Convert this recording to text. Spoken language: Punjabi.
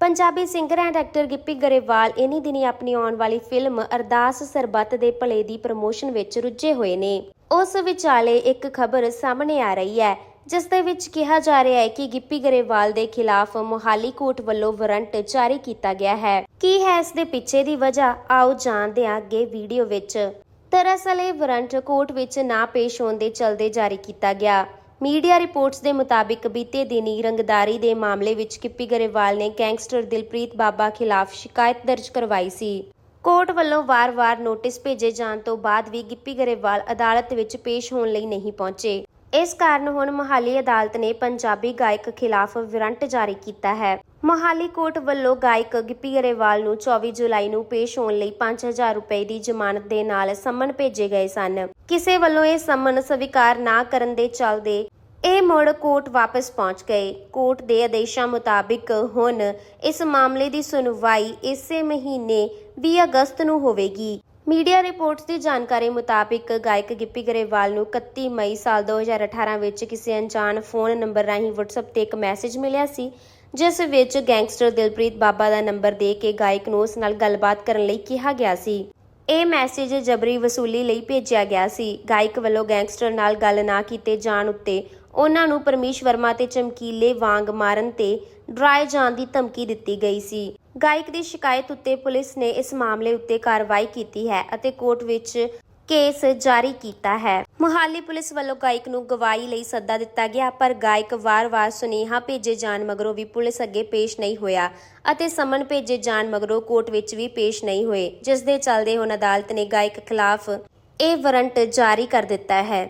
Punjabi singer and actor Gippy Grewal ਇਨੀ ਦਿਨੀ ਆਪਣੀ ਆਉਣ ਵਾਲੀ ਫਿਲਮ ਅਰਦਾਸ ਸਰਬੱਤ ਦੇ ਭਲੇ ਦੀ ਪ੍ਰਮੋਸ਼ਨ ਵਿੱਚ ਰੁੱਝੇ ਹੋਏ ਨੇ। ਉਸ ਵਿਚਾਲੇ ਇੱਕ ਖਬਰ ਸਾਹਮਣੇ ਆ ਰਹੀ ਹੈ, ਜਿਸ ਦੇ ਵਿੱਚ ਕਿਹਾ ਜਾ ਰਿਹਾ ਹੈ ਕਿ ਗਿੱਪੀ ਗਰੇਵਾਲ ਦੇ ਖਿਲਾਫ ਮੋਹਾਲੀ ਕੋਰਟ ਵੱਲੋਂ ਵਾਰੰਟ ਜਾਰੀ ਕੀਤਾ ਗਿਆ ਹੈ। ਕੀ ਹੈ ਇਸ ਦੇ ਪਿੱਛੇ ਦੀ ਵਜ੍ਹਾ? ਆਓ ਜਾਣਦੇ ਹਾਂ ਅੱਗੇ ਵੀਡੀਓ ਵਿੱਚ। ਦਰਅਸਲ ਇਹ ਵਾਰੰਟ ਕੋਰਟ ਵਿੱਚ ਨਾ ਪੇਸ਼ ਹੋਣ ਦੇ ਚਲਦੇ ਜਾਰੀ ਕੀਤਾ ਗਿਆ। ਮੀਡੀਆ ਰਿਪੋਰਟਸ ਦੇ ਮੁਤਾਬਿਕ ਬੀਤੇ ਦਿਨੀ ਰੰਗਦਾਰੀ ਦੇ ਮਾਮਲੇ ਵਿੱਚ ਗਿੱਪੀ ਗਰੇਵਾਲ ਨੇ ਗੈਂਗਸਟਰ ਦਿਲਪ੍ਰੀਤ ਬਾਬਾ ਖਿਲਾਫ ਸ਼ਿਕਾਇਤ ਦਰਜ ਕਰਵਾਈ ਸੀ। ਕੋਰਟ ਵੱਲੋਂ ਵਾਰ-ਵਾਰ ਨੋਟਿਸ ਭੇਜੇ ਜਾਣ ਤੋਂ ਬਾਅਦ ਵੀ ਗਿੱਪੀ ਗਰੇਵਾਲ ਅਦਾਲਤ ਵਿੱਚ ਪੇਸ਼ ਹੋਣ ਲਈ ਨਹੀਂ ਪਹੁੰਚੇ। ਇਸ ਕਾਰਨ ਹੁਣ ਮੋਹਾਲੀ ਅਦਾਲਤ ਨੇ ਪੰਜਾਬੀ ਗਾਇਕ ਖਿਲਾਫ ਵਾਰੰਟ ਜਾਰੀ ਕੀਤਾ ਹੈ। ਮੋਹਾਲੀ ਕੋਰਟ ਵੱਲੋਂ ਗਾਇਕ ਗਿੱਪੀ ਗਰੇਵਾਲ ਨੂੰ 24 ਜੁਲਾਈ ਨੂੰ ਪੇਸ਼ ਹੋਣ ਲਈ 5000 ਰੁਪਏ ਦੀ ਜ਼ਮਾਨਤ ਦੇ ਨਾਲ ਸੰਮਨ ਭੇਜੇ ਗਏ ਸਨ। ਕਿਸੇ ਵੱਲੋਂ ਇਹ ਸੰਮਨ ਸਵੀਕਾਰ ਨਾ ਕਰਨ ਦੇ ਚੱਲਦੇ ਇਹ ਮੁੜ ਕੋਰਟ ਵਾਪਸ ਪਹੁੰਚ ਗਏ। ਕੋਰਟ ਦੇ ਆਦੇਸ਼ਾਂ ਮੁਤਾਬਿਕ ਹੁਣ ਇਸ ਮਾਮਲੇ ਦੀ ਸੁਣਵਾਈ ਇਸੇ ਮਹੀਨੇ 20 ਅਗਸਤ ਨੂੰ ਹੋਵੇਗੀ। ਮੀਡੀਆ ਰਿਪੋਰਟਸ ਦੀ ਜਾਣਕਾਰੀ ਮੁਤਾਬਿਕ ਗਾਇਕ ਗਿੱਪੀ ਗਰੇਵਾਲ ਨੂੰ 31 ਮਈ ਸਾਲ 2018 ਵਿੱਚ ਕਿਸੇ ਅਣਜਾਣ ਫੋਨ ਨੰਬਰ ਰਾਹੀਂ WhatsApp ਤੇ ਇੱਕ ਮੈਸੇਜ ਮਿਲਿਆ ਸੀ ਜਿਸ ਵਿੱਚ ਗੈਂਗਸਟਰ ਦਿਲਪ੍ਰੀਤ ਬਾਬਾ ਦਾ ਨੰਬਰ ਦੇ ਕੇ ਗਾਇਕ ਨੂੰ ਉਸ ਨਾਲ ਗੱਲਬਾਤ ਕਰਨ ਲਈ ਕਿਹਾ ਗਿਆ ਸੀ। ਇਹ ਮੈਸੇਜ ਜਬਰੀ ਵਸੂਲੀ ਲਈ ਭੇਜਿਆ ਗਿਆ ਸੀ। ਗਾਇਕ ਵੱਲੋਂ ਗੈਂਗਸਟਰ ਨਾਲ ਗੱਲ ਨਾ ਕੀਤੇ ਜਾਣ ਉੱਤੇ ਉਹਨਾਂ ਨੂੰ ਪਰਮੇਸ਼ ਵਰਮਾ ਤੇ ਚਮਕੀਲੇ ਵਾਂਗ ਮਾਰਨ ਤੇ ਡਰਾਏ ਜਾਣ ਦੀ ਧਮਕੀ ਦਿੱਤੀ ਗਈ ਸੀ। ਗਾਇਕ ਦੀ ਸ਼ਿਕਾਇਤ ਉੱਤੇ ਪੁਲਿਸ ਨੇ ਇਸ ਮਾਮਲੇ ਉੱਤੇ ਕਾਰਵਾਈ ਕੀਤੀ ਹੈ ਅਤੇ ਕੋਰਟ ਵਿੱਚ ਕੇਸ ਜਾਰੀ ਕੀਤਾ ਹੈ। ਮੁਹਾਲੀ ਪੁਲਿਸ ਵੱਲੋਂ ਗਾਇਕ ਨੂੰ ਗਵਾਹੀ ਲਈ ਸੱਦਾ ਦਿੱਤਾ ਗਿਆ, ਪਰ ਗਾਇਕ ਵਾਰ-ਵਾਰ ਸੁਨੇਹਾ ਭੇਜੇ ਜਾਣ ਮਗਰੋਂ ਵੀ ਪੁਲਿਸ ਅੱਗੇ ਪੇਸ਼ ਨਹੀਂ ਹੋਇਆ ਅਤੇ ਸਮਨ ਭੇਜੇ ਜਾਣ ਮਗਰੋਂ ਕੋਰਟ ਵਿੱਚ ਵੀ ਪੇਸ਼ ਨਹੀਂ ਹੋਏ, ਜਿਸ ਦੇ ਚੱਲਦੇ ਹੁਣ ਅਦਾਲਤ ਨੇ ਗਾਇਕ ਖਿਲਾਫ ਇਹ ਵਾਰੰਟ ਜਾਰੀ ਕਰ ਦਿੱਤਾ ਹੈ।